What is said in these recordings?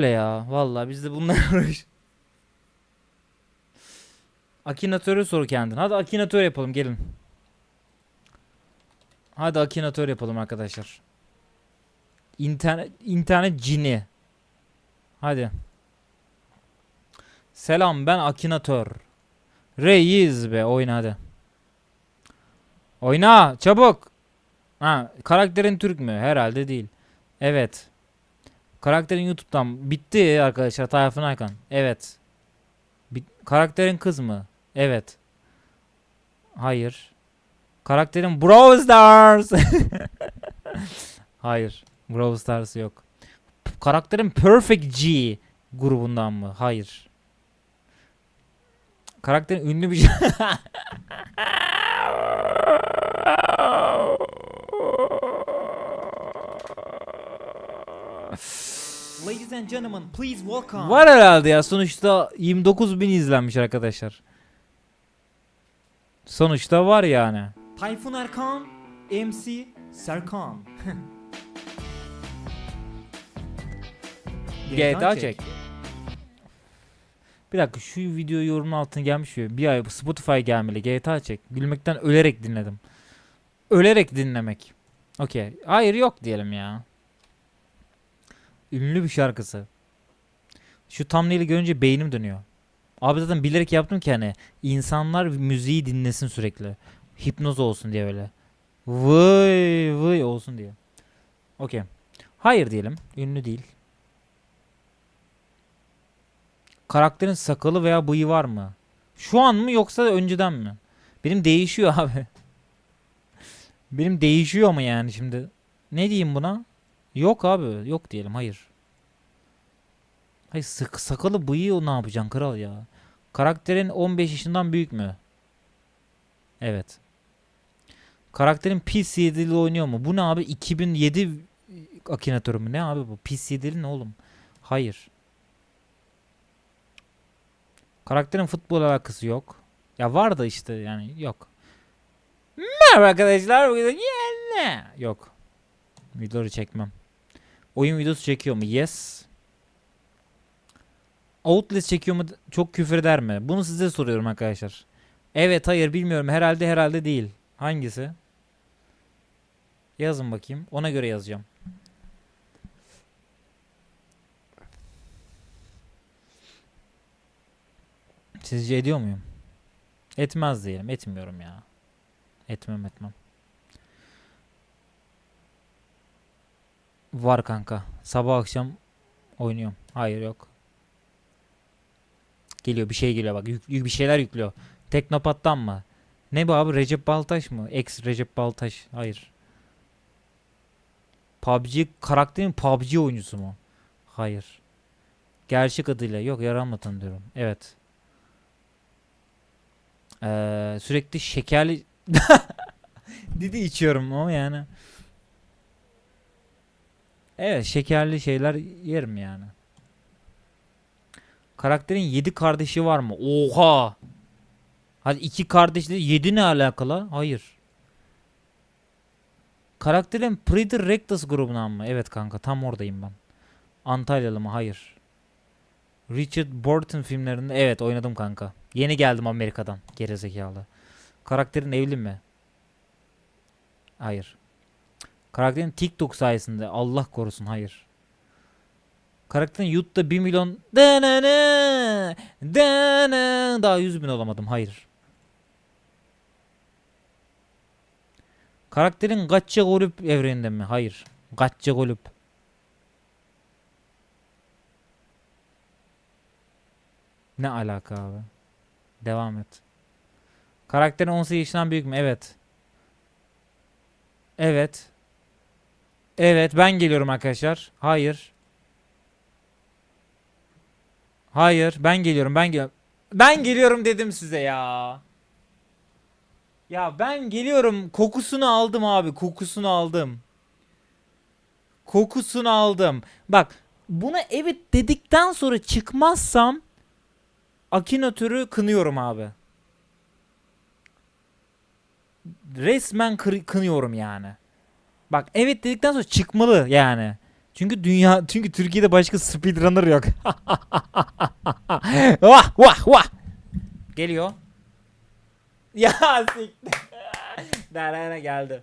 Öyle ya. Vallahi biz de bunlar uğraş. Akinatörü sor kendin. Hadi akinatör yapalım gelin. Hadi akinatör yapalım arkadaşlar. İnternet internet cini. Hadi. Selam ben akinatör. Reis be oyna hadi. Oyna çabuk. Ha karakterin Türk mü? Herhalde değil. Evet. Karakterin YouTube'dan bitti arkadaşlar Tayfun Aykan. Evet. Bit- karakterin kız mı? Evet. Hayır. Karakterin Brawl Stars. Hayır. Brawl Stars yok. Karakterin Perfect G grubundan mı? Hayır. Karakterin ünlü bir and gentlemen, please welcome. Var herhalde ya. Sonuçta 29 bin izlenmiş arkadaşlar. Sonuçta var yani. Tayfun Erkan, MC Serkan. GTA çek. Bir dakika şu video yorumun altına gelmiş ya. Bir ay Spotify gelmeli. GTA çek. Gülmekten ölerek dinledim. Ölerek dinlemek. Okey. Hayır yok diyelim ya. Ünlü bir şarkısı. Şu thumbnail'i görünce beynim dönüyor. Abi zaten bilerek yaptım ki hani insanlar müziği dinlesin sürekli. Hipnoz olsun diye öyle. Vıy vıy olsun diye. Okey. Hayır diyelim. Ünlü değil. Karakterin sakalı veya bıyığı var mı? Şu an mı yoksa önceden mi? Benim değişiyor abi. Benim değişiyor ama yani şimdi. Ne diyeyim buna? Yok abi. Yok diyelim. Hayır. Hayır sık sakalı bıyığı ne yapacaksın kral ya? Karakterin 15 yaşından büyük mü? Evet. Karakterin PC'li oynuyor mu? Bu ne abi? 2007 Akinator mu? Ne abi bu? PC'li ne oğlum? Hayır. Karakterin futbol alakası yok. Ya var da işte yani yok. Merhaba arkadaşlar. Bugün ne? Yok. Videoları çekmem. Oyun videosu çekiyor mu? Yes. Outlast çekiyor mu? Çok küfür eder mi? Bunu size soruyorum arkadaşlar. Evet, hayır bilmiyorum. Herhalde herhalde değil. Hangisi? Yazın bakayım. Ona göre yazacağım. Sizce ediyor muyum? Etmez diyelim. Etmiyorum ya. Etmem etmem. Var kanka. Sabah akşam oynuyorum. Hayır yok. Geliyor bir şey geliyor bak. Yük, yük- bir şeyler yüklüyor. Teknopat'tan mı? Ne bu abi? Recep Baltaş mı? Ex Recep Baltaş. Hayır. PUBG karakterin PUBG oyuncusu mu? Hayır. Gerçek adıyla. Yok yaranma tanıyorum. Evet. Ee, sürekli şekerli Didi içiyorum o yani. Evet şekerli şeyler yerim yani. Karakterin 7 kardeşi var mı? Oha! Hadi iki kardeşle 7 ne alakalı? Hayır. Karakterin Predator Rectus grubundan mı? Evet kanka tam oradayım ben. Antalyalı mı? Hayır. Richard Burton filmlerinde evet oynadım kanka. Yeni geldim Amerika'dan. Gerizekalı. Karakterin evli mi? Hayır. Karakterin TikTok sayesinde Allah korusun hayır. Karakterin YouTube'da 1 milyon daha 100 bin olamadım hayır. Karakterin Gatça Golüp evreninde mi? Hayır. Gatça Golüp. Ne alaka abi? Devam et. Karakterin 18 yaşından büyük mü? Evet. Evet. Evet ben geliyorum arkadaşlar. Hayır. Hayır ben geliyorum ben gel Ben geliyorum dedim size ya. Ya ben geliyorum kokusunu aldım abi kokusunu aldım. Kokusunu aldım. Bak buna evet dedikten sonra çıkmazsam Akinatörü kınıyorum abi. Resmen kınıyorum yani. Bak evet dedikten sonra çıkmalı yani. Çünkü dünya çünkü Türkiye'de başka speedrunner yok. vah vah vah. Geliyor. Ya siktir. Geldi.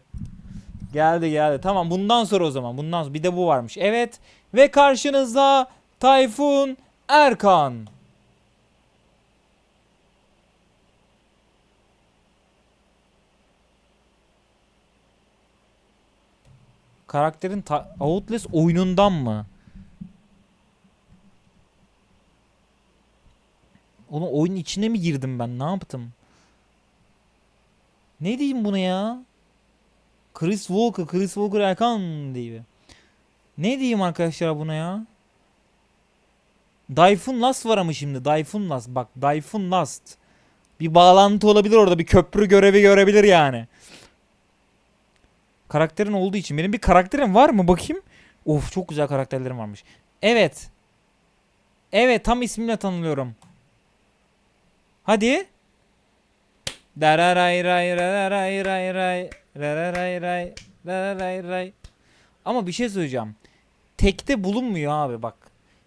Geldi geldi. Tamam bundan sonra o zaman. Bundan sonra bir de bu varmış. Evet. Ve karşınızda Tayfun Erkan. Karakterin Outlast oyunundan mı? Oğlum oyunun içine mi girdim ben? Ne yaptım? Ne diyeyim buna ya? Chris Walker, Chris Walker Erkan diye. Ne diyeyim arkadaşlar buna ya? Dayfun Last var ama şimdi. Dayfun Last. Bak Dayfun Last. Bir bağlantı olabilir orada. Bir köprü görevi görebilir yani. Karakterin olduğu için. Benim bir karakterim var mı bakayım? Of çok güzel karakterlerim varmış. Evet. Evet tam ismimle tanınıyorum. Hadi. Dararay ray ray ray ray ray ray ray ray Ama bir şey söyleyeceğim. Tekte bulunmuyor abi bak.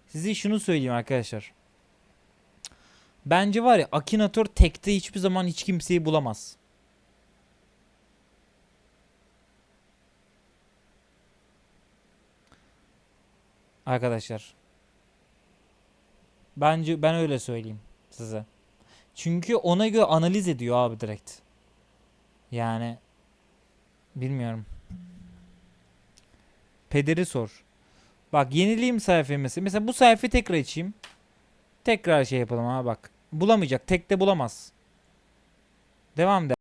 Size şunu söyleyeyim arkadaşlar. Bence var ya Akinator tekte hiçbir zaman hiç kimseyi bulamaz. Arkadaşlar. Bence ben öyle söyleyeyim size. Çünkü ona göre analiz ediyor abi direkt. Yani bilmiyorum. Pederi sor. Bak yenileyim sayfayı mesela. Mesela bu sayfayı tekrar açayım. Tekrar şey yapalım ha bak. Bulamayacak. Tek de bulamaz. Devam de.